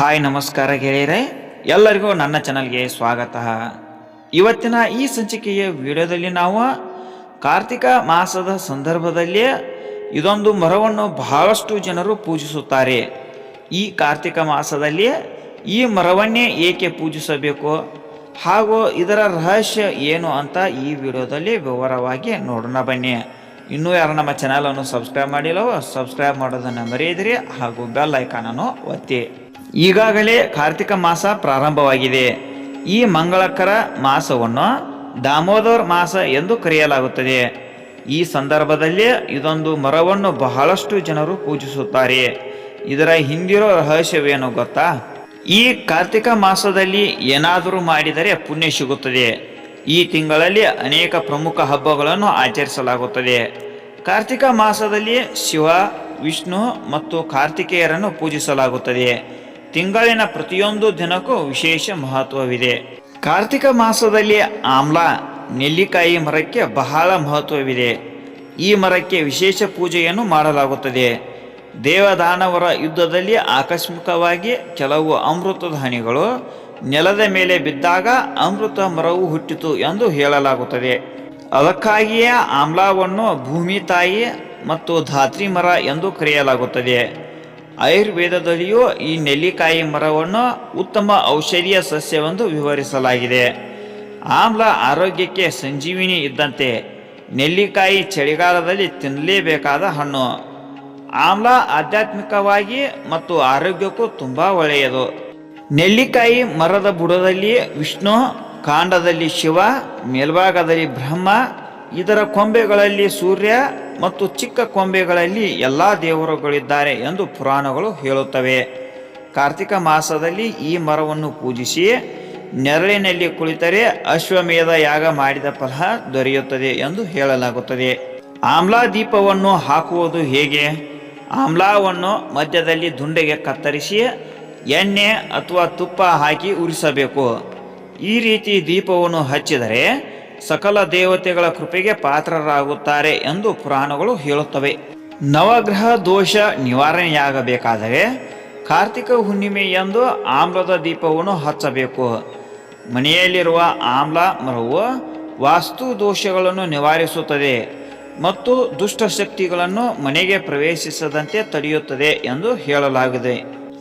Hi ನಮಸ್ಕಾರ ಗೆಳೆಯರೆ, ಎಲ್ಲರಿಗೂ ನನ್ನ ಚಾನಲ್ಗೆ ಸ್ವಾಗತ. ಇವತ್ತಿನ ಈ ಸಂಚಿಕೆಯ ವಿಡಿಯೋದಲ್ಲಿ ನಾವು ಕಾರ್ತಿಕ ಮಾಸದ ಸಂದರ್ಭದಲ್ಲಿ ಇದೊಂದು ಮರವನ್ನು ಬಹಳಷ್ಟು ಜನರು ಪೂಜಿಸುತ್ತಾರೆ. ಈ ಕಾರ್ತಿಕ ಮಾಸದಲ್ಲಿ ಈ ಮರವನ್ನೇ ಏಕೆ ಪೂಜಿಸಬೇಕು, ಹಾಗೂ ಇದರ ರಹಸ್ಯ ಏನು ಅಂತ ಈ ವಿಡಿಯೋದಲ್ಲಿ ವಿವರವಾಗಿ ನೋಡೋಣ ಬನ್ನಿ. ಇನ್ನೂ ಯಾರು ನಮ್ಮ ಚಾನಲನ್ನು ಸಬ್ಸ್ಕ್ರೈಬ್ ಮಾಡಿಲ್ಲವೋ, ಸಬ್ಸ್ಕ್ರೈಬ್ ಮಾಡೋದನ್ನು ಮರೆಯದಿರಿ, ಹಾಗೂ ಬೆಲ್ ಐಕಾನನ್ನು ಒತ್ತಿ. ಈಗಾಗಲೇ ಕಾರ್ತಿಕ ಮಾಸ ಪ್ರಾರಂಭವಾಗಿದೆ. ಈ ಮಂಗಳಕರ ಮಾಸವನ್ನು ದಾಮೋದರ್ ಮಾಸ ಎಂದು ಕರೆಯಲಾಗುತ್ತದೆ. ಈ ಸಂದರ್ಭದಲ್ಲಿ ಇದೊಂದು ಮರವನ್ನು ಬಹಳಷ್ಟು ಜನರು ಪೂಜಿಸುತ್ತಾರೆ. ಇದರ ಹಿಂದಿರೋ ರಹಸ್ಯವೇನು ಗೊತ್ತಾ? ಈ ಕಾರ್ತಿಕ ಮಾಸದಲ್ಲಿ ಏನಾದರೂ ಮಾಡಿದರೆ ಪುಣ್ಯ ಸಿಗುತ್ತದೆ. ಈ ತಿಂಗಳಲ್ಲಿ ಅನೇಕ ಪ್ರಮುಖ ಹಬ್ಬಗಳನ್ನು ಆಚರಿಸಲಾಗುತ್ತದೆ. ಕಾರ್ತಿಕ ಮಾಸದಲ್ಲಿ ಶಿವ, ವಿಷ್ಣು ಮತ್ತು ಕಾರ್ತಿಕೇಯರನ್ನು ಪೂಜಿಸಲಾಗುತ್ತದೆ. ತಿಂಗಳಿನ ಪ್ರತಿಯೊಂದು ದಿನಕ್ಕೂ ವಿಶೇಷ ಮಹತ್ವವಿದೆ. ಕಾರ್ತಿಕ ಮಾಸದಲ್ಲಿ ಆಮ್ಲ, ನೆಲ್ಲಿಕಾಯಿ ಮರಕ್ಕೆ ಬಹಳ ಮಹತ್ವವಿದೆ. ಈ ಮರಕ್ಕೆ ವಿಶೇಷ ಪೂಜೆಯನ್ನು ಮಾಡಲಾಗುತ್ತದೆ. ದೇವದಾನವರ ಯುದ್ಧದಲ್ಲಿ ಆಕಸ್ಮಿಕವಾಗಿ ಕೆಲವು ಅಮೃತದ ಹನಿಗಳು ನೆಲದ ಮೇಲೆ ಬಿದ್ದಾಗ ಅಮೃತ ಮರವು ಹುಟ್ಟಿತು ಎಂದು ಹೇಳಲಾಗುತ್ತದೆ. ಅದಕ್ಕಾಗಿಯೇ ಆಮ್ಲವನ್ನು ಭೂಮಿ ತಾಯಿ ಮತ್ತು ಧಾತ್ರಿ ಮರ ಎಂದು ಕರೆಯಲಾಗುತ್ತದೆ. ಆಯುರ್ವೇದದಲ್ಲಿಯೂ ಈ ನೆಲ್ಲಿಕಾಯಿ ಮರವನ್ನು ಉತ್ತಮ ಔಷಧೀಯ ಸಸ್ಯವೆಂದು ವಿವರಿಸಲಾಗಿದೆ. ಆಮ್ಲ ಆರೋಗ್ಯಕ್ಕೆ ಸಂಜೀವಿನಿ ಇದ್ದಂತೆ ನೆಲ್ಲಿಕಾಯಿ ಚಳಿಗಾಲದಲ್ಲಿ ತಿನ್ನಲೇಬೇಕಾದ ಹಣ್ಣು. ಆಮ್ಲ ಆಧ್ಯಾತ್ಮಿಕವಾಗಿ ಮತ್ತು ಆರೋಗ್ಯಕ್ಕೂ ತುಂಬ ಒಳ್ಳೆಯದು. ನೆಲ್ಲಿಕಾಯಿ ಮರದ ಬುಡದಲ್ಲಿ ವಿಷ್ಣು, ಕಾಂಡದಲ್ಲಿ ಶಿವ, ಮೇಲ್ಭಾಗದಲ್ಲಿ ಬ್ರಹ್ಮ, ಇದರ ಕೊಂಬೆಗಳಲ್ಲಿ ಸೂರ್ಯ ಮತ್ತು ಚಿಕ್ಕ ಕೊಂಬೆಗಳಲ್ಲಿ ಎಲ್ಲ ದೇವರುಗಳಿದ್ದಾರೆ ಎಂದು ಪುರಾಣಗಳು ಹೇಳುತ್ತವೆ. ಕಾರ್ತಿಕ ಮಾಸದಲ್ಲಿ ಈ ಮರವನ್ನು ಪೂಜಿಸಿ ನೆರಳಿನಲ್ಲಿ ಕುಳಿತರೆ ಅಶ್ವಮೇಧ ಯಾಗ ಮಾಡಿದ ಫಲ ದೊರೆಯುತ್ತದೆ ಎಂದು ಹೇಳಲಾಗುತ್ತದೆ. ಆಮ್ಲಾ ದೀಪವನ್ನು ಹಾಕುವುದು ಹೇಗೆ? ಆಮ್ಲಾವನ್ನು ಮಧ್ಯದಲ್ಲಿ ದುಂಡೆಗೆ ಕತ್ತರಿಸಿ ಎಣ್ಣೆ ಅಥವಾ ತುಪ್ಪ ಹಾಕಿ ಉರಿಸಬೇಕು. ಈ ರೀತಿ ದೀಪವನ್ನು ಹಚ್ಚಿದರೆ ಸಕಲ ದೇವತೆಗಳ ಕೃಪೆಗೆ ಪಾತ್ರರಾಗುತ್ತಾರೆ ಎಂದು ಪುರಾಣಗಳು ಹೇಳುತ್ತವೆ. ನವಗ್ರಹ ದೋಷ ನಿವಾರಣೆಯಾಗಬೇಕಾದರೆ ಕಾರ್ತಿಕ ಹುಣ್ಣಿಮೆ ಎಂದು ಆಮ್ಲದ ದೀಪವನ್ನು ಹಚ್ಚಬೇಕು. ಮನೆಯಲ್ಲಿರುವ ಆಮ್ಲ ಮರವು ವಾಸ್ತು ದೋಷಗಳನ್ನು ನಿವಾರಿಸುತ್ತದೆ ಮತ್ತು ದುಷ್ಟ ಶಕ್ತಿಗಳನ್ನು ಮನೆಗೆ ಪ್ರವೇಶಿಸದಂತೆ ತಡೆಯುತ್ತದೆ ಎಂದು ಹೇಳಲಾಗಿದೆ.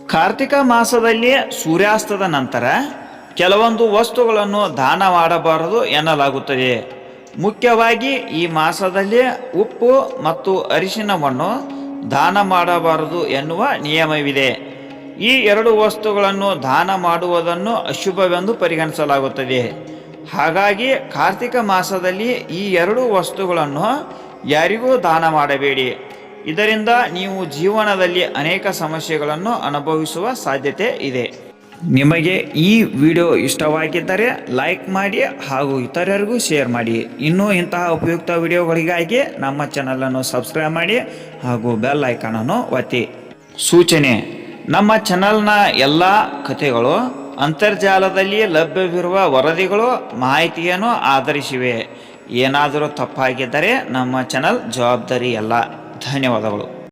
ಕಾರ್ತಿಕ ಮಾಸದಲ್ಲಿ ಸೂರ್ಯಾಸ್ತದ ನಂತರ ಕೆಲವೊಂದು ವಸ್ತುಗಳನ್ನು ದಾನ ಮಾಡಬಾರದು ಎನ್ನಲಾಗುತ್ತದೆ. ಮುಖ್ಯವಾಗಿ ಈ ಮಾಸದಲ್ಲಿ ಉಪ್ಪು ಮತ್ತು ಅರಿಶಿನವನ್ನು ದಾನ ಮಾಡಬಾರದು ಎನ್ನುವ ನಿಯಮವಿದೆ. ಈ ಎರಡು ವಸ್ತುಗಳನ್ನು ದಾನ ಮಾಡುವುದನ್ನು ಅಶುಭವೆಂದು ಪರಿಗಣಿಸಲಾಗುತ್ತದೆ. ಹಾಗಾಗಿ ಕಾರ್ತಿಕ ಮಾಸದಲ್ಲಿ ಈ ಎರಡು ವಸ್ತುಗಳನ್ನು ಯಾರಿಗೂ ದಾನ ಮಾಡಬೇಡಿ. ಇದರಿಂದ ನೀವು ಜೀವನದಲ್ಲಿ ಅನೇಕ ಸಮಸ್ಯೆಗಳನ್ನು ಅನುಭವಿಸುವ ಸಾಧ್ಯತೆ ಇದೆ. ನಿಮಗೆ ಈ ವಿಡಿಯೋ ಇಷ್ಟವಾಗಿದ್ದರೆ ಲೈಕ್ ಮಾಡಿ ಹಾಗೂ ಇತರರಿಗೂ ಶೇರ್ ಮಾಡಿ. ಇನ್ನೂ ಇಂತಹ ಉಪಯುಕ್ತ ವಿಡಿಯೋಗಳಿಗಾಗಿ ನಮ್ಮ ಚಾನಲನ್ನು ಸಬ್ಸ್ಕ್ರೈಬ್ ಮಾಡಿ ಹಾಗೂ ಬೆಲ್ ಐಕಾನನ್ನು ಒತ್ತಿ. ಸೂಚನೆ, ನಮ್ಮ ಚಾನಲ್ನ ಎಲ್ಲ ಕಥೆಗಳು ಅಂತರ್ಜಾಲದಲ್ಲಿ ಲಭ್ಯವಿರುವ ವರದಿಗಳು ಮಾಹಿತಿಯನ್ನು ಆಧರಿಸಿವೆ. ಏನಾದರೂ ತಪ್ಪಾಗಿದ್ದರೆ ನಮ್ಮ ಚಾನಲ್ ಜವಾಬ್ದಾರಿ ಅಲ್ಲ ಧನ್ಯವಾದಗಳು.